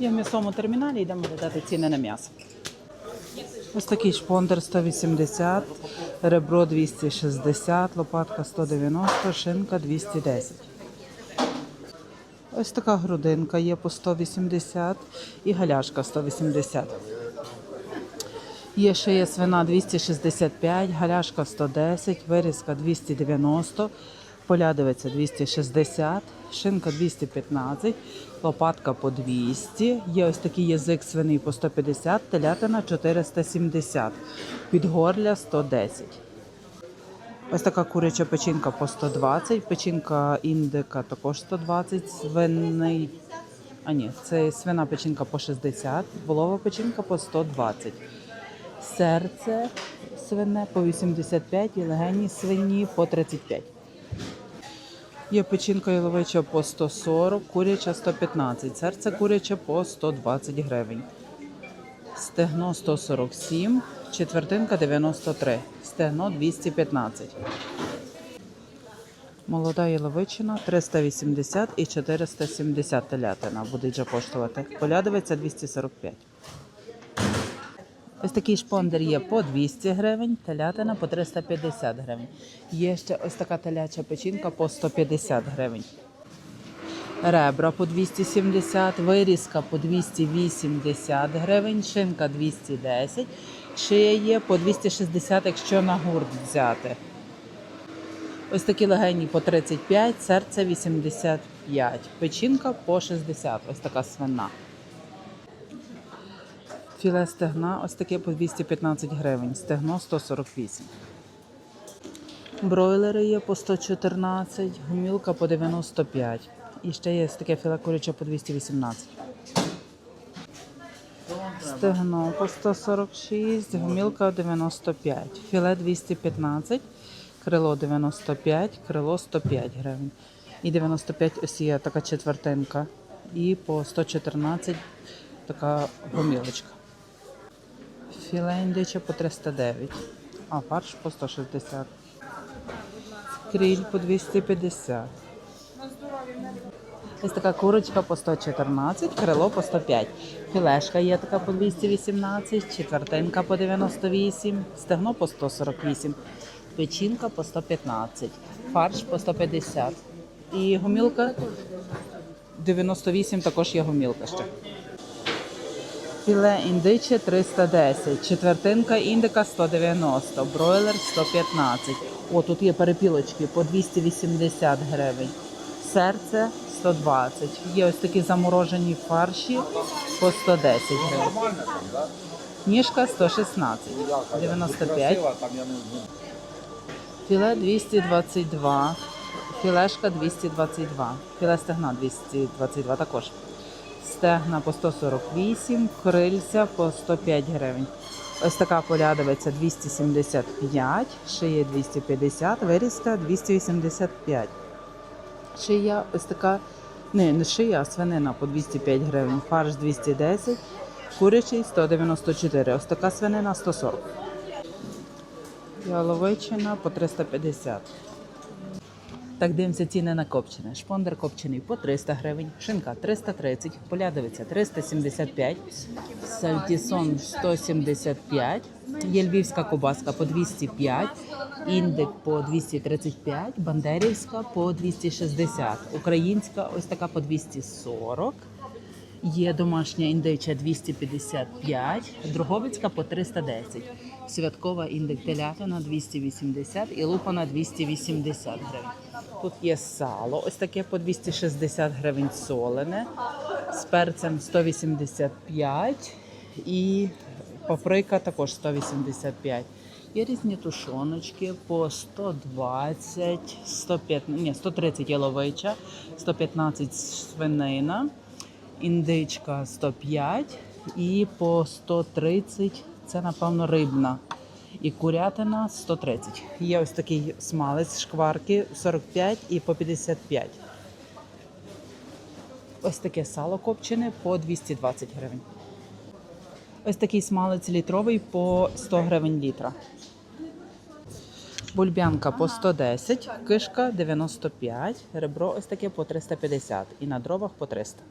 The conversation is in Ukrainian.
Є в м'ясному терміналі, йдемо додати ціни на м'ясо. Ось такий шпондер 180, ребро 260, лопатка 190, шинка 210. Ось така грудинка є по 180 і галяшка 180. Є ще є свина 265, галяшка 110, вирізка 290, полядовиця 260, шинка 215, лопатка по 200. Є ось такий язик свиний по 150, телятина 470, підгорля 110. Ось така куряча печінка по 120, печінка індика також 120, свиний. А ні, це свина печінка по 60, волова печінка по 120. Серце свине по 85 і легені свині по 35. Є печінка яловича по 140, куряча 115, серце куряче по 120 гривень. Стегно 147, четвертинка 93, стегно 215. Молода яловичина 380 і 470 телятина буде вже коштувати. Полядовиця 245. Ось такий шпондер є по 200 гривень, телятина по 350 гривень. Є ще ось така теляча печінка по 150 гривень. Ребра по 270, вирізка по 280 гривень, шинка 210, шия є по 260, якщо на гурт взяти. Ось такі легені по 35, серце 85, печінка по 60, ось така свина. Філе стегна ось таке по 215 гривень, стегно 148. Бройлери є по 114, гумілка по 95. І ще є таке філе куряче по 218. Стегно по 146, гумілка 95, філе 215, крило 95, крило 105 гривень. І 95 ось є така четвертинка. І по 114 така гумілочка. Філе по 309, а фарш по 160. Кріль по 250. Ось така курочка по 114, крило по 105. Філешка є така по 218, четвертинка по 98, стегно по 148, печінка по 115, фарш по 150. І гомілка 98 також є гомілка ще. Філе індиче 310, четвертинка індика 190, бройлер 115. О, тут є перепілочки по 280 гривень. Серце 120. Є ось такі заморожені фарші по 110 гривень. Ніжка 116, 95. Філе 222, філешка 222, філе стегна 222 також. Стегна по 148, крильця по 105 гривень. Ось така полядовиця 275, шиє 250, вирізка 285. Шия ось така, не, не шия, а свинина по 205 гривень, фарш 210, курячий 194, ось така свинина 140. Яловичина по 350. Так дивимося ціни на копчене. Шпондер копчений по 300 гривень, шинка 330, полядовиця 375, сальтісон 175, є львівська кобаска по 205, індик по 235, бандерівська по 260, українська ось така по 240. Є домашня індича 255, Друговицька по 310, святкова індик телятина 280 і лупана 280 гривень. Тут є сало, ось таке по 260 гривень солене, з перцем 185 і паприка також 185. Є різні тушоночки по 120, 105, ні, 130 яловича, 115 свинина індичка 105 і по 130 це, напевно, рибна. І курятина 130. Є ось такий смалець шкварки 45 і по 55. Ось таке сало копчене по 220 гривень. Ось такий смалець літровий по 100 гривень літра. Бульбянка по 110, кишка 95, ребро ось таке по 350 і на дровах по 300.